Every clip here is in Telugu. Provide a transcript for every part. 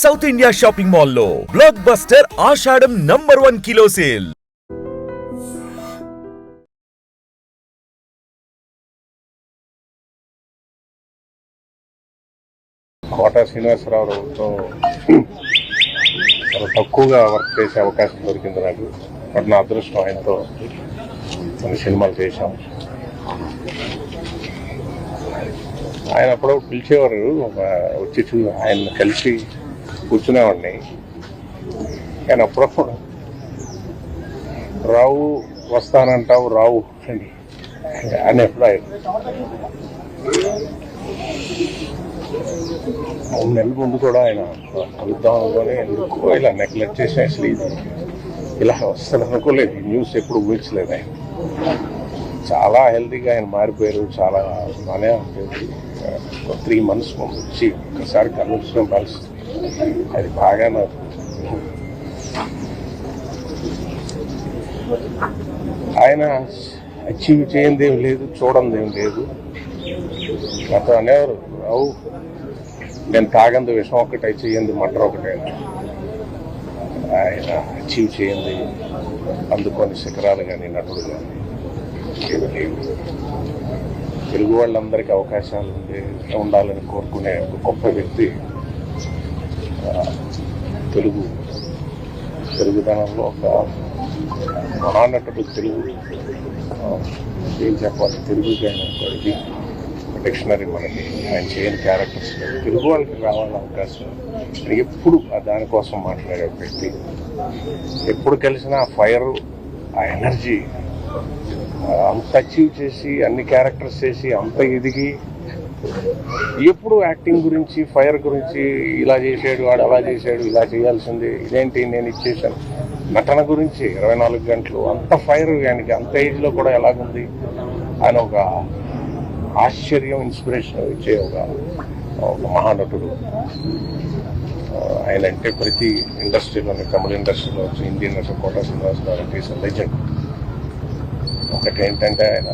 సౌత్ ఇండియా షాపింగ్ మాల్లో blockbuster Ashadham number one kilo sale Kota శ్రీనివాసరావుతో చాలా తక్కువగా వర్క్ చేసే అవకాశం దొరికింది నాకు. బట్ నా అదృష్టం ఆయనతో కొన్ని సినిమాలు చేశాం. ఆయన అప్పుడు పిలిచేవారు వచ్చి చూ ఆయన కలిసి కూర్చునేవాడిని కానీ అప్పుడప్పుడు రావు వస్తానంటావు రావు అని అనేప్పుడు ఆయన మూడు నెలల ముందు కూడా ఆయన కలుద్దాం అనుకొని ఎందుకు ఇలా నెగ్లెక్ట్ చేసిన అసలు ఇది ఇలా వస్తాను అనుకోలేదు. న్యూస్ ఎప్పుడు ఊహించలేదు ఆయన. చాలా హెల్తీగా ఆయన మారిపోయారు చాలా బాగానే ఉంటుంది ఒక త్రీ మంత్స్ ముందు వచ్చి ఒకసారి కలుసుకోవడం పరిస్థితి. అది బాగా నాకు ఆయన అచీవ్ చేయంది ఏం లేదు చూడంది ఏం లేదు. గత అనేవారు రావు నేను తాగంది విషం ఒకటే చేయండి మటర్ ఒకటే ఆయన అచీవ్ చేయండి అందుకొని శిఖరాలు కానీ నటుడు కానీ తెలుగు వాళ్ళందరికీ అవకాశాలు ఉండే ఉండాలని కోరుకునే ఒక గొప్ప వ్యక్తి తెలుగు తెలుగుదనంలో ఒక మహానటుడు తెలుగు ఏం చెప్పాలి తెలుగు కానీ ఒక డిక్షనరీ మనకి ఆయన చేయని క్యారెక్టర్స్ తెలుగు వాళ్ళకి రావాలని అవకాశం ఎప్పుడు దానికోసం మాట్లాడే వ్యక్తి ఎప్పుడు కలిసినా ఆ ఫైర్ ఆ ఎనర్జీ అంత అచీవ్ చేసి అన్ని క్యారెక్టర్స్ చేసి అంత ఎదిగి ఎప్పుడు యాక్టింగ్ గురించి ఫైర్ గురించి ఇలా చేసాడు వాడు అలా చేశాడు ఇలా చేయాల్సింది ఇదేంటి నేను ఇచ్చేసాను నటన గురించి ఇరవై నాలుగు గంటలు అంత ఫైర్ ఆయనకి అంత ఏజ్లో కూడా ఎలాగుంది ఆయన ఒక ఆశ్చర్యం ఇన్స్పిరేషన్ ఇచ్చే ఒక ఒక మహానటుడు. ఆయన అంటే ప్రతి ఇండస్ట్రీలోని తమిళ ఇండస్ట్రీలో వచ్చి ఇండియన్ ఇండస్ట్రీ కోట శ్రీనివాస్ గారు లెజెండ్. ఒకటి ఏంటంటే ఆయన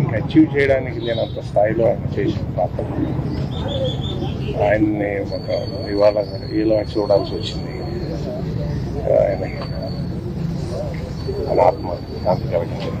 ఇంకా అచీవ్ చేయడానికి లేనంత స్థాయిలో ఆయన చేసిన పాత్ర. ఆయన్ని ఒక ఇవాళ ఈలో చూడాల్సి వచ్చింది. ఆయన ఆయన ఆత్మ శాంతి కలిగించింది